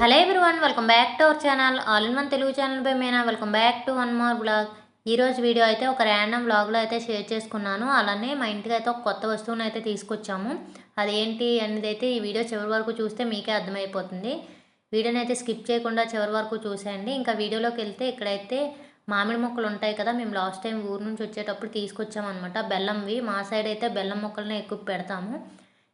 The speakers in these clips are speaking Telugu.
Hello everyone welcome back to our channel all in one Telugu channel pi Meena. Welcome back to one more blog. ఈరోజు వీడియో అయితే ఒక ర్యాండమ్ బ్లాగ్లో అయితే షేర్ చేసుకున్నాను. అలానే మా ఇంటికి అయితే ఒక కొత్త వస్తువుని అయితే తీసుకొచ్చాము. అదేంటి అనేది అయితే ఈ వీడియో చివరి వరకు చూస్తే మీకే అర్థమైపోతుంది. వీడియోని అయితే స్కిప్ చేయకుండా చివరి వరకు చూసేయండి. ఇంకా వీడియోలోకి వెళ్తే ఇక్కడైతే మామిడి మొక్కలు ఉంటాయి కదా మేము లాస్ట్ టైం ఊరు నుంచి వచ్చేటప్పుడు తీసుకొచ్చామన్నమాట. బెల్లంవి మా సైడ్ అయితే బెల్లం మొక్కలనే ఎక్కువ పెడతాము.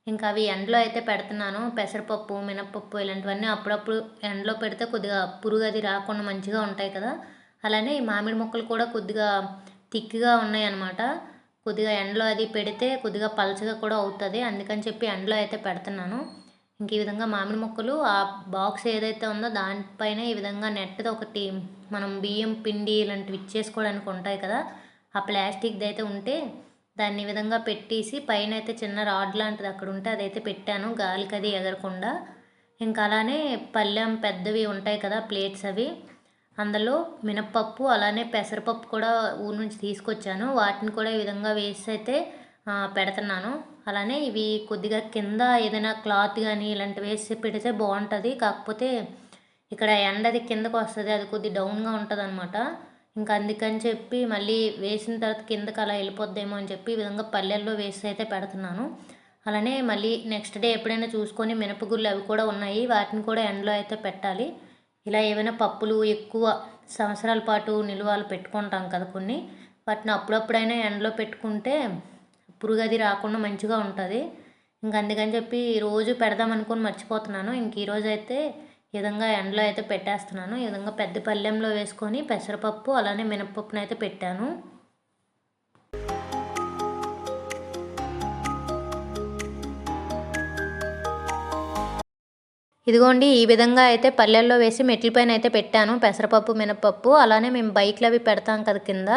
ఇంకా అవి ఎండలో అయితే పెడుతున్నాను. పెసరపప్పు మినప్పప్పు ఇలాంటివన్నీ అప్పుడప్పుడు ఎండలో పెడితే కొద్దిగా పురుగు అది రాకుండా మంచిగా ఉంటాయి కదా. అలానే ఈ మామిడి మొక్కలు కూడా కొద్దిగా థిక్గా ఉన్నాయి అన్నమాట కొద్దిగా ఎండలో అది పెడితే కొద్దిగా పలచగా కూడా అవుతుంది. అందుకని చెప్పి ఎండలో అయితే పెడుతున్నాను. ఇంక ఈ విధంగా మామిడి మొక్కలు ఆ బాక్స్ ఏదైతే ఉందో దానిపైన ఈ విధంగా నెట్ది ఒకటి మనం బియ్యం పిండి ఇలాంటివి ఇచ్చేసుకోవడానికి ఉంటాయి కదా. ఆ ప్లాస్టిక్ది అయితే ఉంటే దాన్ని విధంగా పెట్టేసి పైన అయితే చిన్న రాడ్ లాంటిది అక్కడ ఉంటే అదైతే పెట్టాను. గాలికి అది ఎగరకుండా. ఇంకా అలానే పళ్ళెం పెద్దవి ఉంటాయి కదా ప్లేట్స్ అవి. అందులో మినప్పప్పు అలానే పెసరపప్పు కూడా ఊరు నుంచి తీసుకొచ్చాను. వాటిని కూడా ఈ విధంగా వేసి అయితే పెడుతున్నాను. అలానే ఇవి కొద్దిగా కింద ఏదైనా క్లాత్ కానీ ఇలాంటివి వేసి పెడితే బాగుంటుంది. కాకపోతే ఇక్కడ ఎండది కిందకు వస్తుంది అది కొద్ది డౌన్గా ఉంటుంది అనమాట ఇంకా అందుకని చెప్పి మళ్ళీ వేసిన తర్వాత కిందకి అలా వెళ్ళిపోద్దేమో అని చెప్పి ఈ విధంగా పల్లెల్లో వేసి అయితే పెడుతున్నాను. అలానే మళ్ళీ నెక్స్ట్ డే ఎప్పుడైనా చూసుకొని మినపగుళ్ళు అవి కూడా ఉన్నాయి. వాటిని కూడా ఎండలో అయితే పెట్టాలి. ఇలా ఏమైనా పప్పులు ఎక్కువ సంవత్సరాల పాటు నిల్వలు పెట్టుకుంటాం కదా కొన్ని. వాటిని అప్పుడప్పుడైనా ఎండలో పెట్టుకుంటే పురుగు అది రాకుండా మంచిగా ఉంటుంది. ఇంకా అందుకని చెప్పి రోజు పెడదాం అనుకొని మర్చిపోతున్నాను. ఇంక ఈరోజు అయితే ఈ విధంగా ఎండలో అయితే పెట్టేస్తున్నాను. ఈ విధంగా పెద్ద పళ్ళెంలో వేసుకొని పెసరపప్పు అలానే మినపప్పును అయితే పెట్టాను. ఇదిగోండి ఈ విధంగా అయితే పల్లెల్లో వేసి మెట్ల పైన అయితే పెట్టాను. పెసరపప్పు మినపప్పు అలానే మేము బైక్లు అవి పెడతాం కదా కింద.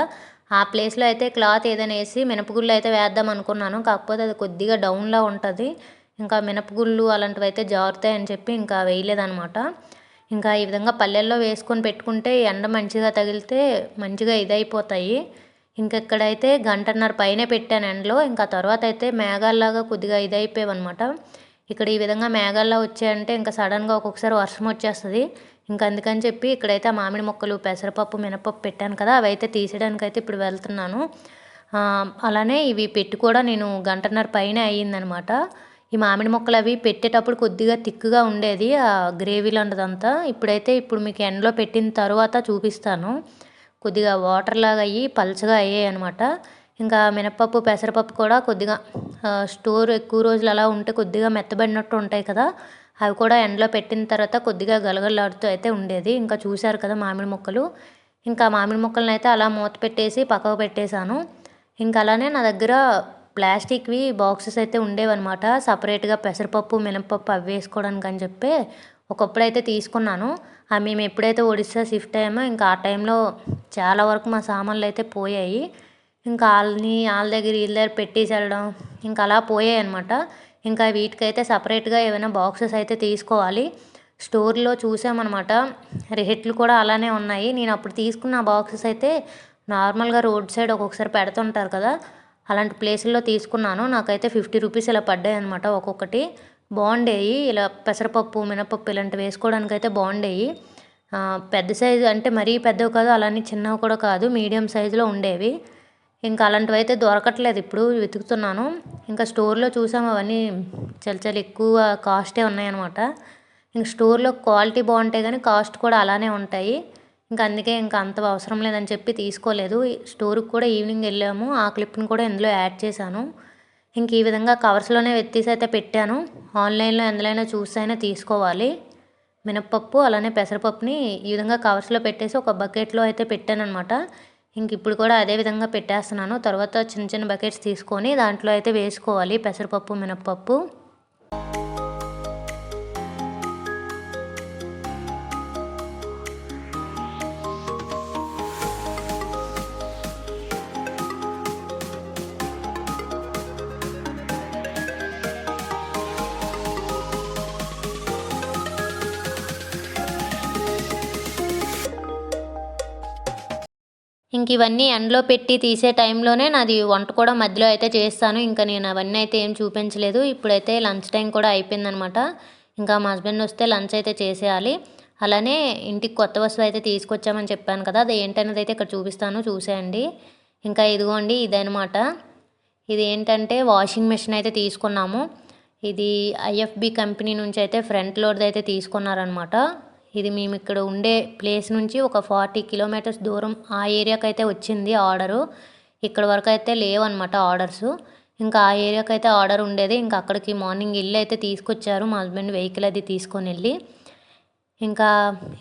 ఆ ప్లేస్లో అయితే క్లాత్ ఏదైనా వేసి మినపగుళ్ళు అయితే వేద్దాం అనుకున్నాను. కాకపోతే అది కొద్దిగా డౌన్లో ఉంటుంది. ఇంకా మినపగుళ్ళు అలాంటివి అయితే జారుతాయి అని చెప్పి ఇంకా వేయలేదనమాట ఇంకా ఈ విధంగా పల్లెల్లో వేసుకొని పెట్టుకుంటే ఎండ మంచిగా తగిలితే మంచిగా ఇదైపోతాయి. ఇంకా ఇక్కడైతే గంటన్నర పైనే పెట్టాను ఎండలో. ఇంకా తర్వాత అయితే మేఘాల్లాగా కొద్దిగా ఇదైపోయావన్నమాట. ఇక్కడ ఈ విధంగా మేఘాల్లో వచ్చాయంటే ఇంకా సడన్గా ఒక్కొక్కసారి వర్షం వచ్చేస్తుంది. ఇంకా అందుకని చెప్పి ఇక్కడైతే ఆ మామిడి మొక్కలు పెసరపప్పు మినపప్పు పెట్టాను కదా అవి అయితే తీసేయడానికి అయితే ఇప్పుడు వెళ్తున్నాను. అలానే ఇవి పెట్టి కూడా నేను గంటన్నర పైన అయ్యిందనమాట ఈ మామిడి మొక్కలు అవి పెట్టేటప్పుడు కొద్దిగా తిక్కుగా ఉండేది ఆ గ్రేవీ లాంటిదంతా. ఇప్పుడైతే ఇప్పుడు మీకు ఎండలో పెట్టిన తర్వాత చూపిస్తాను. కొద్దిగా వాటర్ లాగా అయ్యి పల్చగా అయ్యాయి అనమాట ఇంకా మినపప్పు పెసరపప్పు కూడా కొద్దిగా స్టోర్ ఎక్కువ రోజులు అలా ఉంటే కొద్దిగా మెత్తబడినట్టు ఉంటాయి కదా. అవి కూడా ఎండలో పెట్టిన తర్వాత కొద్దిగా గలగలాడుతూ అయితే ఉండేది. ఇంకా చూశారు కదా మామిడి మొక్కలు. ఇంకా మామిడి మొక్కలను అయితే అలా మూత పెట్టేసి పక్కకు పెట్టేశాను. ఇంకా అలానే నా దగ్గర ప్లాస్టిక్వి బాక్సెస్ అయితే ఉండేవన్నమాట. సపరేట్గా పెసరపప్పు మినపప్పు అవి వేసుకోవడానికి అని చెప్పి ఒకప్పుడు అయితే తీసుకున్నాను. ఆ మేము ఎప్పుడైతే ఒడిస్సా షిఫ్ట్ అయ్యామో ఇంకా ఆ టైంలో చాలా వరకు మా సామాన్లు అయితే పోయాయి. ఇంకా వాళ్ళని వాళ్ళ దగ్గర వీళ్ళ దగ్గర పెట్టేసి వెళ్ళడం ఇంకా అలా పోయాయి అనమాట ఇంకా వీటికైతే సపరేట్గా ఏమైనా బాక్సెస్ అయితే తీసుకోవాలి. స్టోర్లో చూసామన్నమాట. రేట్లు కూడా అలానే ఉన్నాయి. నేను అప్పుడు తీసుకున్న బాక్సెస్ అయితే నార్మల్గా రోడ్ సైడ్ ఒక్కొక్కసారి పెడుతుంటారు కదా అలాంటి ప్లేసుల్లో తీసుకున్నాను. నాకైతే ఫిఫ్టీ రూపీస్ ఇలా పడ్డాయి అనమాట ఒక్కొక్కటి. బాగుండేవి ఇలా పెసరపప్పు మినపప్పు ఇలాంటివి వేసుకోవడానికి అయితే బాగుండేవి పెద్ద సైజు అంటే మరీ పెద్దవి కాదు అలానే చిన్నవి కూడా కాదు మీడియం సైజులో ఉండేవి. ఇంకా అలాంటివి అయితే దొరకట్లేదు ఇప్పుడు వెతుకుతున్నాను. ఇంకా స్టోర్లో చూసాము అవన్నీ చాలా చాలా ఎక్కువ కాస్టే ఉన్నాయన్నమాట. ఇంకా స్టోర్లో క్వాలిటీ బాగుంటాయి కానీ కాస్ట్ కూడా అలానే ఉంటాయి. ఇంకా అందుకే ఇంకా అంత అవసరం లేదని చెప్పి తీసుకోలేదు. స్టోర్కి కూడా ఈవినింగ్ వెళ్ళాము. ఆ క్లిప్ని కూడా ఇందులో యాడ్ చేశాను. ఇంక ఈ విధంగా కవర్స్లోనే వెత్తేసి అయితే పెట్టాను. ఆన్లైన్లో ఎందులైనా చూసి అయినా తీసుకోవాలి. మినప్పప్పు అలానే పెసరపప్పుని ఈ విధంగా కవర్స్లో పెట్టేసి ఒక బకెట్లో అయితే పెట్టాను అనమాట ఇంక ఇప్పుడు కూడా అదే విధంగా పెట్టేస్తున్నాను. తర్వాత చిన్న చిన్న బకెట్స్ తీసుకొని దాంట్లో అయితే వేసుకోవాలి. పెసరపప్పు మినప్పప్పు. ఇంక ఇవన్నీ ఎండలో పెట్టి తీసే టైంలోనే నాది వంట కూడా మధ్యలో అయితే చేస్తాను. ఇంకా నేను అవన్నీ అయితే ఏం చూపించలేదు. ఇప్పుడైతే లంచ్ టైం కూడా అయిపోయిందనమాట. ఇంకా మా హస్బెండ్ వస్తే లంచ్ అయితే చేసేయాలి. అలానే ఇంటికి కొత్త వస్తువు అయితే తీసుకొచ్చామని చెప్పాను కదా అది ఏంటనేది అయితే ఇక్కడ చూపిస్తాను. చూసేయండి. ఇంకా ఇదిగోండి ఇదనమాట. ఇది ఏంటంటే వాషింగ్ మెషిన్ అయితే తీసుకున్నాము. ఇది ఐఎఫ్బి కంపెనీ నుంచి అయితే ఫ్రంట్ లోడ్ది అయితే తీసుకున్నారనమాట. ఇది మేము ఇక్కడ ఉండే ప్లేస్ నుంచి ఒక ఫార్టీ కిలోమీటర్స్ దూరం ఆ ఏరియాకి అయితే వచ్చింది ఆర్డరు. ఇక్కడ వరకు అయితే లేవన్నమాట ఆర్డర్స్. ఇంకా ఆ ఏరియాకి అయితే ఆర్డర్ ఉండేది. ఇంకా అక్కడికి మార్నింగ్ ఇల్లు అయితే తీసుకొచ్చారు. మా హస్బెండ్ వెహికల్ అది తీసుకొని వెళ్ళి. ఇంకా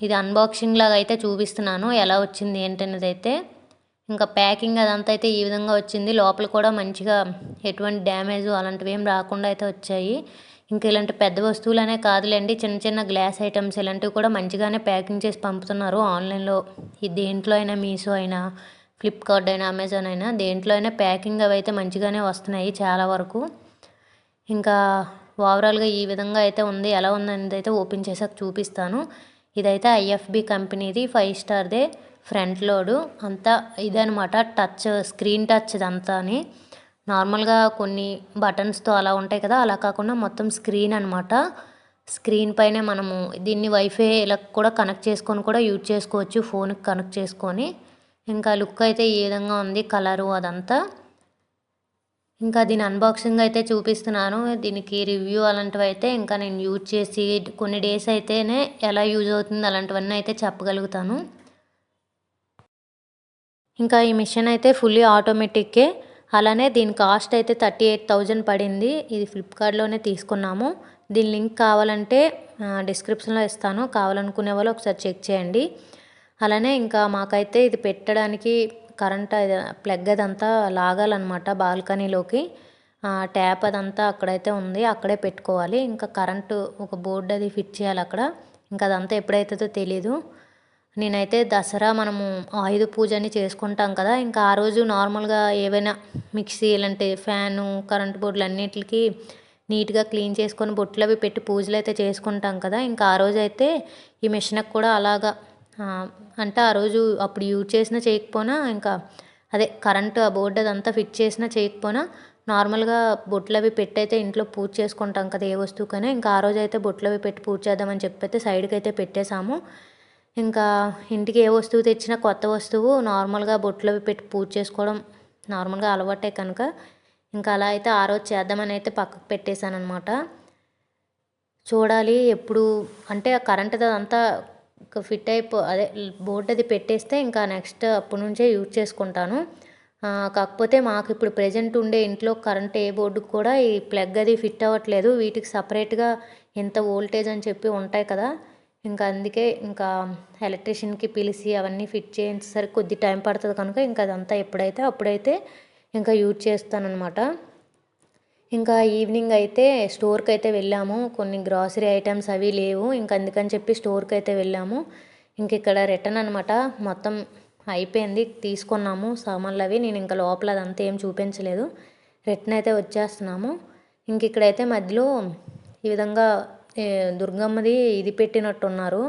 ఇది అన్బాక్సింగ్ లాగా అయితే చూపిస్తున్నాను. ఎలా వచ్చింది ఏంటనేది అయితే ఇంకా ప్యాకింగ్ అదంతా అయితే ఈ విధంగా వచ్చింది. లోపల కూడా మంచిగా ఎటువంటి డ్యామేజ్ అలాంటివి ఏం రాకుండా అయితే వచ్చాయి. ఇంకా ఇలాంటి పెద్ద వస్తువులనే కాదులేండి. చిన్న చిన్న గ్లాస్ ఐటమ్స్ ఇలాంటివి కూడా మంచిగానే ప్యాకింగ్ చేసి పంపుతున్నారు. ఆన్లైన్లో దేంట్లో అయినా మీషో అయినా ఫ్లిప్కార్ట్ అయినా అమెజాన్ అయినా దేంట్లో అయినా ప్యాకింగ్ అవి అయితే మంచిగానే వస్తున్నాయి చాలా వరకు. ఇంకా ఓవరాల్గా ఈ విధంగా అయితే ఉంది. ఎలా ఉందనేది అయితే ఓపెన్ చేసాక చూపిస్తాను. ఇదైతే ఐఎఫ్బి కంపెనీది ఫైవ్ స్టార్దే ఫ్రంట్ లోడు. అంతా ఇదనమాట టచ్ స్క్రీన్ టచ్ ఇదంతా అని నార్మల్గా కొన్ని బటన్స్తో అలా ఉంటాయి కదా అలా కాకుండా మొత్తం స్క్రీన్ అనమాట స్క్రీన్ పైనే మనము దీన్ని వైఫై ఇలా కూడా కనెక్ట్ చేసుకొని కూడా యూజ్ చేసుకోవచ్చు ఫోన్కి కనెక్ట్ చేసుకొని. ఇంకా లుక్ అయితే ఈ విధంగా ఉంది కలరు అదంతా. ఇంకా దీని అన్బాక్సింగ్ అయితే చూపిస్తున్నాను. దీనికి రివ్యూ అలాంటివి అయితే ఇంకా నేను యూజ్ చేసి కొన్ని డేస్ అయితేనే ఎలా యూజ్ అవుతుంది అలాంటివన్నీ అయితే చెప్పగలుగుతాను. ఇంకా ఈ మిషన్ అయితే ఫుల్లీ ఆటోమేటిక్కే. అలానే దీని కాస్ట్ అయితే థర్టీ ఎయిట్ థౌజండ్ పడింది. ఇది ఫ్లిప్కార్ట్లోనే తీసుకున్నాము. దీని లింక్ కావాలంటే డిస్క్రిప్షన్లో ఇస్తాను. కావాలనుకునే వాళ్ళు ఒకసారి చెక్ చేయండి. అలానే ఇంకా మాకైతే ఇది పెట్టడానికి కరెంట్ ప్లగ్ అదంతా లాగాలన్నమాట బాల్కనీలోకి. ట్యాప్ అదంతా అక్కడైతే ఉంది. అక్కడే పెట్టుకోవాలి. ఇంకా కరెంటు ఒక బోర్డు అది ఫిట్ చేయాలి అక్కడ. ఇంకా అదంతా ఎప్పుడైతుందో తెలీదు. నేనైతే దసరా మనము ఆయుధ పూజ అని చేసుకుంటాం కదా ఇంకా ఆ రోజు నార్మల్గా ఏవైనా మిక్సీ ఇలాంటి ఫ్యాను కరెంట్ బోర్డులు అన్నిటికీ నీట్గా క్లీన్ చేసుకొని బొట్లు అవి పెట్టి పూజలు అయితే చేసుకుంటాం కదా ఇంకా ఆ రోజు అయితే ఈ మిషన్కి కూడా అలాగా అంటే ఆ రోజు అప్పుడు యూజ్ చేసినా చేయకపోయినా ఇంకా అదే కరెంటు ఆ బోర్డు అదంతా ఫిట్ చేసినా చేయకపోయినా నార్మల్గా బొట్లు అవి పెట్టి అయితే ఇంట్లో పూజ చేసుకుంటాం కదా ఏ వస్తువుకైనా ఇంకా ఆ రోజు అయితే బొట్లు అవి పెట్టి పూజ చేద్దామని చెప్పి అయితే సైడ్కి అయితే పెట్టేశాము. ఇంకా ఇంటికి ఏ వస్తువు తెచ్చినా కొత్త వస్తువు నార్మల్గా బొట్లు అవి పెట్టి పూజ చేసుకోవడం నార్మల్గా అలవాటే కనుక. ఇంకా అలా అయితే ఆ రోజు చేద్దామని అయితే పక్కకు పెట్టేశాను అనమాట చూడాలి ఎప్పుడు అంటే ఆ కరెంట్ అంతా ఫిట్ అయిపో అదే బోర్డు అది పెట్టేస్తే ఇంకా నెక్స్ట్ అప్పటి నుంచే యూజ్ చేసుకుంటాను. కాకపోతే మాకు ఇప్పుడు ప్రజెంట్ ఉండే ఇంట్లో కరెంట్ ఏ బోర్డు కూడా ఈ ప్లగ్ అది ఫిట్ అవ్వట్లేదు. వీటికి సపరేట్గా ఎంత వోల్టేజ్ అని చెప్పి ఉంటాయి కదా. ఇంకా అందుకే ఇంకా ఎలక్ట్రీషియన్కి పిలిచి అవన్నీ ఫిట్ చేయించేసరికి కొద్ది టైం పడుతుంది కనుక ఇంకా అదంతా ఎప్పుడైతే అప్పుడైతే ఇంకా యూజ్ చేస్తానన్నమాట. ఇంకా ఈవినింగ్ అయితే స్టోర్కి అయితే వెళ్ళాము. కొన్ని గ్రాసరీ ఐటమ్స్ అవి లేవు. ఇంకా అందుకని చెప్పి స్టోర్కి అయితే వెళ్ళాము. ఇంక ఇక్కడ రిటర్న్ అనమాట మొత్తం అయిపోయింది. తీసుకున్నాము సామాన్లు అవి నేను ఇంకా లోపల అదంతా ఏం చూపించలేదు. రిటర్న్ అయితే వచ్చేస్తున్నాము. ఇంక ఇక్కడైతే మధ్యలో ఈ విధంగా దుర్గమ్మది ఇది పెట్టినట్టున్నారు.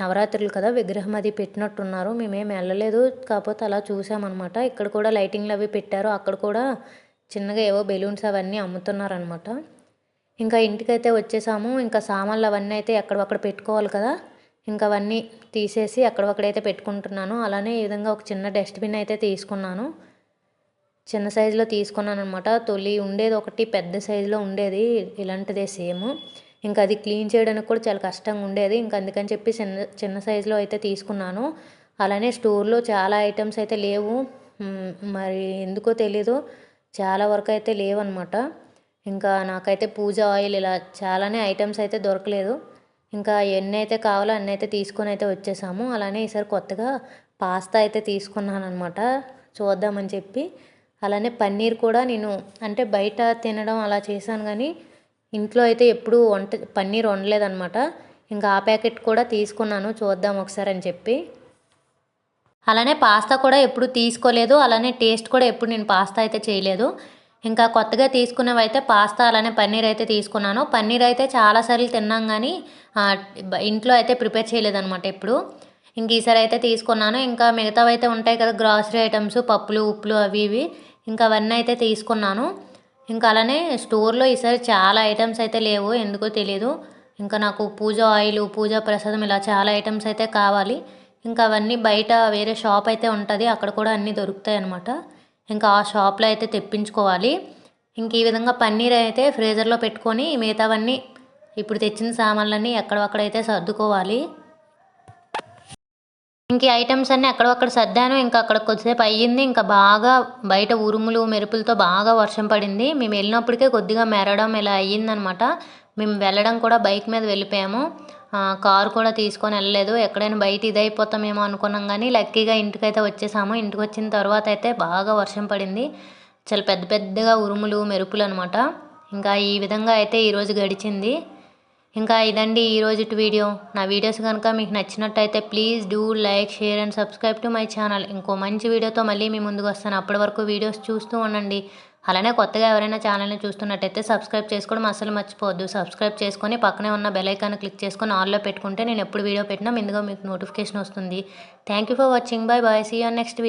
నవరాత్రులు కదా విగ్రహం అది పెట్టినట్టున్నారు. మేమేం వెళ్ళలేదు కాకపోతే అలా చూసామన్నమాట. ఇక్కడ కూడా లైటింగ్లు అవి పెట్టారు. అక్కడ కూడా చిన్నగా ఏవో బెలూన్స్ అవన్నీ అమ్ముతున్నారనమాట ఇంకా ఇంటికైతే వచ్చేసాము. ఇంకా సామాన్లు అవన్నీ అయితే ఎక్కడక్కడ పెట్టుకోవాలి కదా. ఇంకా అవన్నీ తీసేసి అక్కడక్కడైతే పెట్టుకుంటున్నాను అలానే ఈ విధంగా ఒక చిన్న డస్ట్బిన్ అయితే తీసుకున్నాను. చిన్న సైజులో తీసుకున్నాను అనమాట తొలి ఉండేది ఒకటి పెద్ద సైజులో ఉండేది. ఇలాంటిదే సేమ్. ఇంకా అది క్లీన్ చేయడానికి కూడా చాలా కష్టంగా ఉండేది. ఇంకా అందుకని చెప్పి చిన్న చిన్న సైజులో అయితే తీసుకున్నాను. అలానే స్టోర్లో చాలా ఐటమ్స్ అయితే లేవు. మరి ఎందుకో తెలీదు. చాలా వరకు అయితే లేవన్నమాట. ఇంకా నాకైతే పూజ ఆయిల్ ఇలా చాలానే ఐటమ్స్ అయితే దొరకలేదు. ఇంకా ఎన్ని అయితే కావాలో అన్ని అయితే తీసుకొని అయితే వచ్చేసాము. అలానే ఈసారి కొత్తగా పాస్తా అయితే తీసుకున్నాను అనమాట చూద్దామని చెప్పి. అలానే పన్నీర్ కూడా నేను అంటే బయట తినడం అలా చేశాను కానీ ఇంట్లో అయితే ఎప్పుడు వంట పన్నీర్ వండలేదనమాట ఇంకా ఆ ప్యాకెట్ కూడా తీసుకున్నాను చూద్దాం ఒకసారి అని చెప్పి. అలానే పాస్తా కూడా ఎప్పుడు తీసుకోలేదు అలానే టేస్ట్ కూడా ఎప్పుడు నేను పాస్తా అయితే చేయలేదు. ఇంకా కొత్తగా తీసుకున్నవి అయితే పాస్తా అలానే పన్నీర్ అయితే తీసుకున్నాను. పన్నీర్ అయితే చాలాసార్లు తిన్నాం కానీ ఇంట్లో అయితే ప్రిపేర్ చేయలేదన్నమాట ఎప్పుడు. ఇంక ఈసారి అయితే తీసుకున్నాను. ఇంకా మిగతావి అయితే ఉంటాయి కదా గ్రాసరీ ఐటమ్స్ పప్పులు ఉప్పులు అవి ఇవి. ఇంకా అవన్నీ అయితే తీసుకున్నాను. ఇంకా అలానే స్టోర్లో ఈసారి చాలా ఐటమ్స్ అయితే లేవు. ఎందుకో తెలియదు ఇంకా నాకు పూజ ఆయిల్ పూజ ప్రసాదం ఇలా చాలా ఐటమ్స్ అయితే కావాలి. ఇంకా అవన్నీ బయట వేరే షాప్ అయితే ఉంటుంది. అక్కడ కూడా అన్నీ దొరుకుతాయి అనమాట ఇంకా ఆ షాప్లో అయితే తెప్పించుకోవాలి. ఇంక ఈ విధంగా పన్నీర్ అయితే ఫ్రీజర్లో పెట్టుకొని మిగతావన్నీ ఇప్పుడు తెచ్చిన సామాన్లన్నీ ఎక్కడక్కడైతే సర్దుకోవాలి. ఇంక ఐటమ్స్ అన్నీ అక్కడక్కడ సర్దాను. ఇంకా అక్కడ కొద్దిసేపు అయ్యింది. ఇంకా బాగా బయట ఉరుములు మెరుపులతో బాగా వర్షం పడింది. మేము వెళ్ళినప్పటికే కొద్దిగా మెరడం ఇలా అయ్యిందనమాట. మేము వెళ్ళడం కూడా బైక్ మీద వెళ్ళిపోయాము. కారు కూడా తీసుకొని వెళ్ళలేదు. ఎక్కడైనా బయట ఇదైపోతామేమో అనుకున్నాం కానీ లక్కీగా ఇంటికైతే వచ్చేసాము. ఇంటికి వచ్చిన తర్వాత అయితే బాగా వర్షం పడింది. చాలా పెద్ద పెద్దగా ఉరుములు మెరుపులు అనమాట. ఇంకా ఈ విధంగా అయితే ఈరోజు గడిచింది. ఇంకా ఇదండి ఈరోజు వీడియో. నా వీడియోస్ కనుక మీకు నచ్చినట్టయితే please do like share and subscribe to my channel. ఇంకో మంచి వీడియోతో మళ్ళీ మీ ముందుకు వస్తాను. అప్పటి వరకు వీడియోస్ చూస్తూ ఉండండి. అలానే కొత్తగా ఎవరైనా ఛానల్ని చూస్తున్నట్టయితే సబ్స్క్రైబ్ చేసుకోవడం అసలు మర్చిపోవద్దు. సబ్స్క్రైబ్ చేసుకొని పక్కనే ఉన్న బెలైకాన్ క్లిక్ చేసుకొని ఆన్లో పెట్టుకుంటే నేను ఎప్పుడు వీడియో పెట్టినా ముందుగా మీకు నోటిఫికేషన్ వస్తుంది. Thank you for watching. Bye bye see on next